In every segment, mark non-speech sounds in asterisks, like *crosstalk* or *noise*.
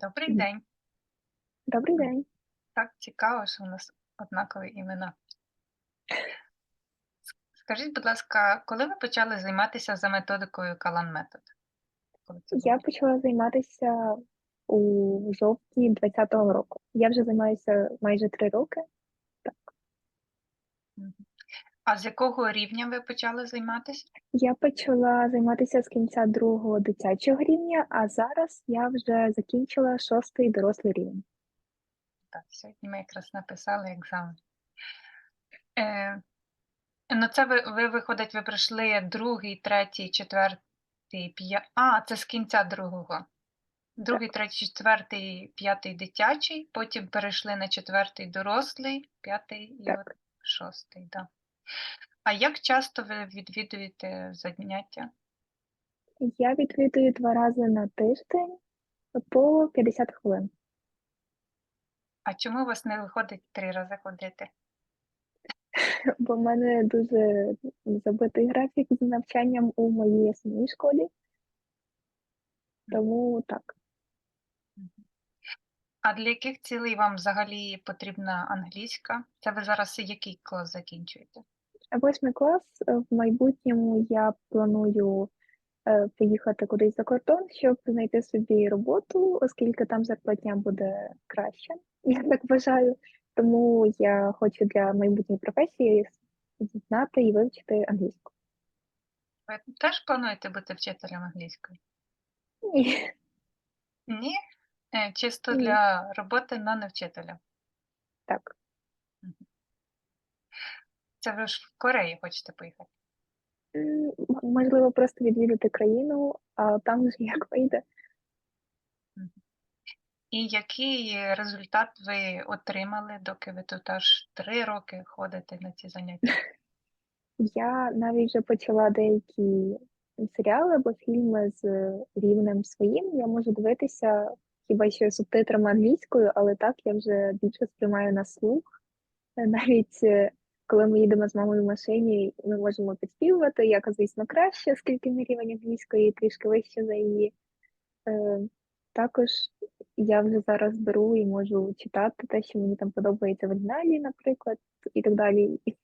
Добрий день. Добрий день. Так цікаво, що у нас однакові імена. Скажіть, будь ласка, коли ви почали займатися за методикою Калан Метод? Я почала займатися у жовтні 20-го року. Я вже займаюся майже три роки. Мгм. А з якого рівня ви почали займатися? Я почала займатися з кінця другого дитячого рівня, а зараз я вже закінчила шостий дорослий рівень. Так, сьогодні ми якраз написали екзамен. Е, ну, це ви, ви, виходить, ви пройшли другий, третій, четвертий, п'ятий. А, це з кінця другого. Другий, третій, четвертий, п'ятий дитячий, потім перейшли на четвертий дорослий, п'ятий і от шостий, да. А як часто ви відвідуєте заняття? Я відвідую два рази на тиждень по 50 хвилин. А чому у вас не виходить три рази ходити? *laughs* Бо в мене дуже забитий графік з навчанням у моїй основній школі. Тому так. А для яких цілей вам взагалі потрібна англійська? Це ви зараз який клас закінчуєте? Восьмий клас. е, В майбутньому я планую е, поїхати кудись за кордон, щоб знайти собі роботу, оскільки там зарплатня буде краще, *laughs* я так вважаю. Тому я хочу для майбутньої професії знати і вивчити англійську. Ви теж плануєте бути вчителем англійської? Ні, Ні? Е, Чисто Ні. для роботи на невчителя. так. Це ви ж в Корею хочете поїхати? М, м- Можливо, просто відвідати країну, а там вже як вийде. І який результат ви отримали, доки ви тут аж три роки ходите на ці заняття? Я навіть вже почала деякі серіали або фільми з рівнем своїм. Я можу дивитися хіба що субтитрами англійською, але так я вже більше сприймаю на слух. Е, Навіть е, коли ми їдемо з мамою в машині, ми можемо підспівувати. Як, звісно, краще, оскільки мій рівень англійської трішки вище за її. Е, Також я вже зараз беру і можу читати те, що мені там подобається в оригіналі, наприклад, і так далі. І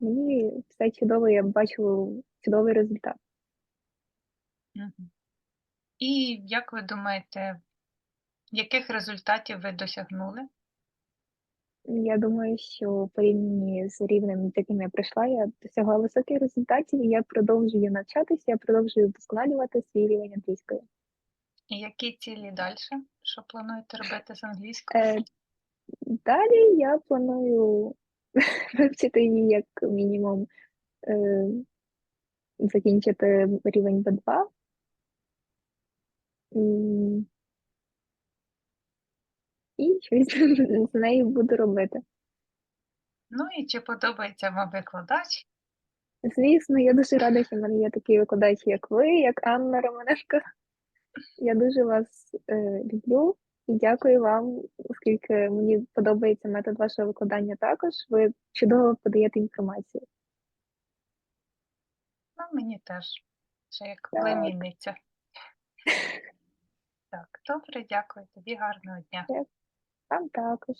мені все чудово, я бачу чудовий результат. І як ви думаєте, яких результатів ви досягнули? Я думаю, що в порівнянні з рівнем, з яким я прийшла, я досягла високих результатів, і я продовжую навчатися, я продовжую вдосконалювати свій рівень англійської. І які цілі далі? Що плануєте робити з англійською? Е, далі я планую *laughs* вивчити її як мінімум, е, закінчити рівень B2. М, І щось *laughs* з нею буду робити. Ну і чи подобається вам викладач? Звісно, я дуже рада, що в мене є такі викладачі, як ви, як Анна Романешко. Я дуже вас е, люблю і дякую вам, оскільки мені подобається метод вашого викладання також. Ви чудово подаєте інформацію. Ну, мені теж. Ще як Так. племінниця. Так, добре, дякую тобі, гарного дня. Вам також.